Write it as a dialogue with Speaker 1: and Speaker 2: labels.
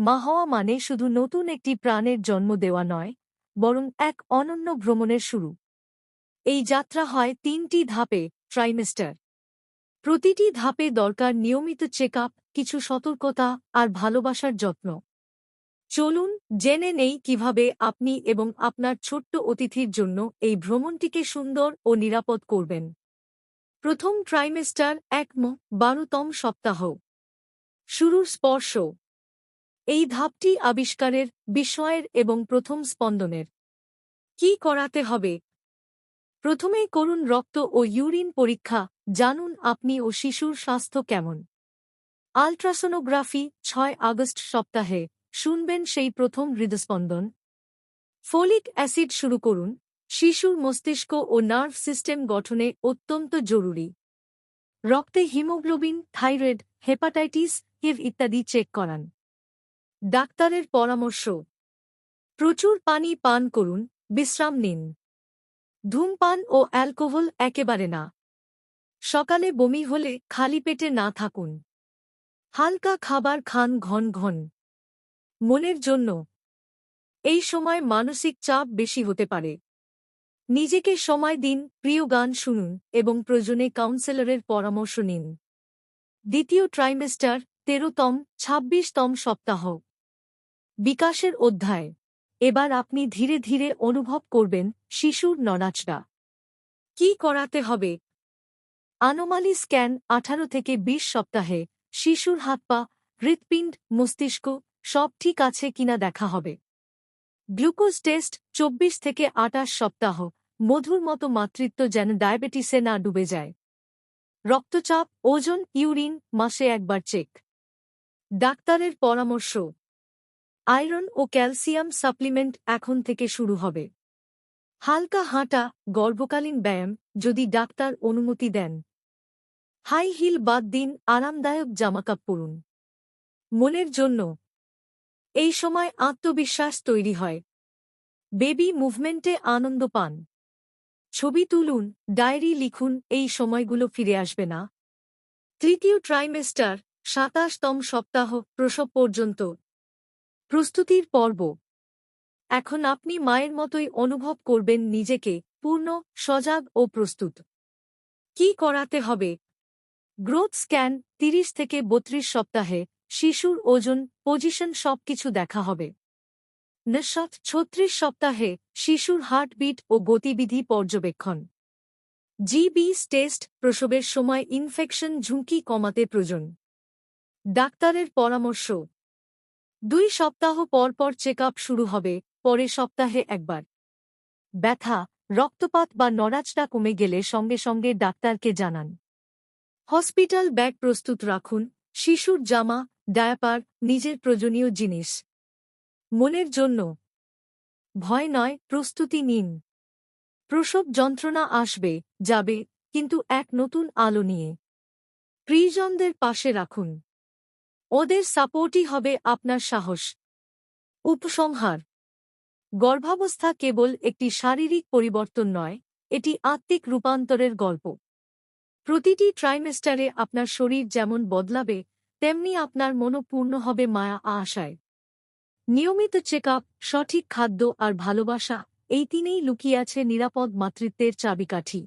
Speaker 1: মা হওয়া মানে শুধু নতুন একটি প্রাণের জন্ম দেওয়া নয়, বরং এক অনন্য ভ্রমণের শুরু। এই যাত্রা হয় তিনটি ধাপে ট্রাইমেস্টার প্রতিটি ধাপে দরকার নিয়মিত চেক কিছু সতর্কতা আর ভালোবাসার যত্ন। চলুন জেনে নেই কীভাবে আপনি এবং আপনার ছোট্ট অতিথির জন্য এই ভ্রমণটিকে সুন্দর ও নিরাপদ করবেন। প্রথম ট্রাইমেস্টার এক ম বারোতম সপ্তাহ। শুরুর স্পর্শ। এই ধাপটি আবিষ্কারের বিস্ময়ের এবং প্রথম স্পন্দনের। কি করাতে হবে? প্রথমেই করুন রক্ত ও ইউরিন পরীক্ষা, জানুন আপনি ও শিশুর স্বাস্থ্য কেমন। আলট্রাসোনোগ্রাফি, ছয় আগস্ট সপ্তাহে, শুনবেন সেই প্রথম হৃদস্পন্দন। ফোলিক অ্যাসিড শুরু করুন, শিশুর মস্তিষ্ক ও নার্ভ সিস্টেম গঠনে অত্যন্ত জরুরি। রক্তে হিমোগ্লোবিন, থাইরয়েড, হেপাটাইটিস, হিভ ইত্যাদি চেক করান। ডাক্তারের পরামর্শ। প্রচুর পানি পান করুন, বিশ্রাম নিন। ধূমপান ও অ্যালকোহল একেবারে না। সকালে বমি হলে খালি পেটে না থাকুন। হালকা খাবার খান ঘন ঘন। মনের জন্য। এই সময় মানসিক চাপ বেশি হতে পারে। নিজেকে সময় দিন, প্রিয় গান শুনুন এবং প্রয়োজনে কাউন্সেলরের পরামর্শ নিন। দ্বিতীয় ট্রাইমেস্টার তেরোতম, ছাব্বিশতম সপ্তাহ। বিকাশের অধ্যায়। এবার আপনি ধীরে ধীরে অনুভব করবেন শিশুর নড়াচড়া। কি করাতে হবে? আনোমালি স্ক্যান আঠারো থেকে ২০ সপ্তাহে শিশুর হাত পা, হৃৎপিণ্ড, মস্তিষ্ক সব ঠিক আছে কিনা দেখা হবে। গ্লুকোজ টেস্ট ২৪ থেকে আটাশ সপ্তাহ, মধুর মতো মাতৃত্ব যেন ডায়াবেটিসে না ডুবে যায়। রক্তচাপ, ওজন ইউরিন মাসে একবার চেক ডাক্তারের পরামর্শ। আয়রন ও ক্যালসিয়াম সাপ্লিমেন্ট এখন থেকে শুরু হবে। হালকা হাঁটা, গর্ভকালীন ব্যায়াম, যদি ডাক্তার অনুমতি দেন। হাই হিল বাদ দিন, আরামদায়ক জামাকাপ পরুন। মনের জন্য। এই সময় আত্মবিশ্বাস তৈরি হয়। বেবি মুভমেন্টে আনন্দ পান। ছবি তুলুন, ডায়েরি লিখুন, এই সময়গুলো ফিরে আসবে না। তৃতীয় ট্রাইমেস্টার সাতাশতম সপ্তাহ, প্রসব পর্যন্ত। প্রস্তুতির পর্ব। এখন আপনি মায়ের মতোই অনুভব করবেন নিজেকে, পূর্ণ, সজাগ ও প্রস্তুত। কি করাতে হবে? গ্রোথ স্ক্যান ৩০ থেকে ৩২ সপ্তাহে, শিশুর ওজন, পজিশন সবকিছু দেখা হবে। নিঃসৎ ছত্রিশ সপ্তাহে, শিশুর হার্টবিট ও গতিবিধি পর্যবেক্ষণ। জিবি টেস্ট প্রসবের সময় ইনফেকশন ঝুঁকি কমাতে প্রয়োজন। ডাক্তারের পরামর্শ। দুই সপ্তাহ পর পর চেক শুরু হবে পরে সপ্তাহে একবার। ব্যথা, রক্তপাত বা নড়াচড়া কমে গেলে সঙ্গে সঙ্গে ডাক্তারকে জানান। হসপিটাল ব্যাগ প্রস্তুত রাখুন, শিশুর জামা, ডায়াপার, নিজের প্রয়োজনীয় জিনিস। মনের জন্য। ভয় নয়, প্রস্তুতি নিন। প্রসব যন্ত্রণা আসবে, যাবে, কিন্তু এক নতুন আলো নিয়ে। প্রিয়জনদের পাশে রাখুন। ওদের সাপোর্টই হবে আপনার সাহস। উপসংহার। গর্ভাবস্থা কেবল একটি শারীরিক পরিবর্তন নয়, এটি আত্মিক রূপান্তরের গল্প। প্রতিটি ট্রাইমেস্টারে আপনার শরীর যেমন বদলাবে, তেমনি আপনার মনও পূর্ণ হবে মায়া আশায়। নিয়মিত চেক সঠিক খাদ্য আর ভালোবাসা, এই তিনেই লুকিয়ে আছে নিরাপদ মাতৃত্বের চাবিকাঠি।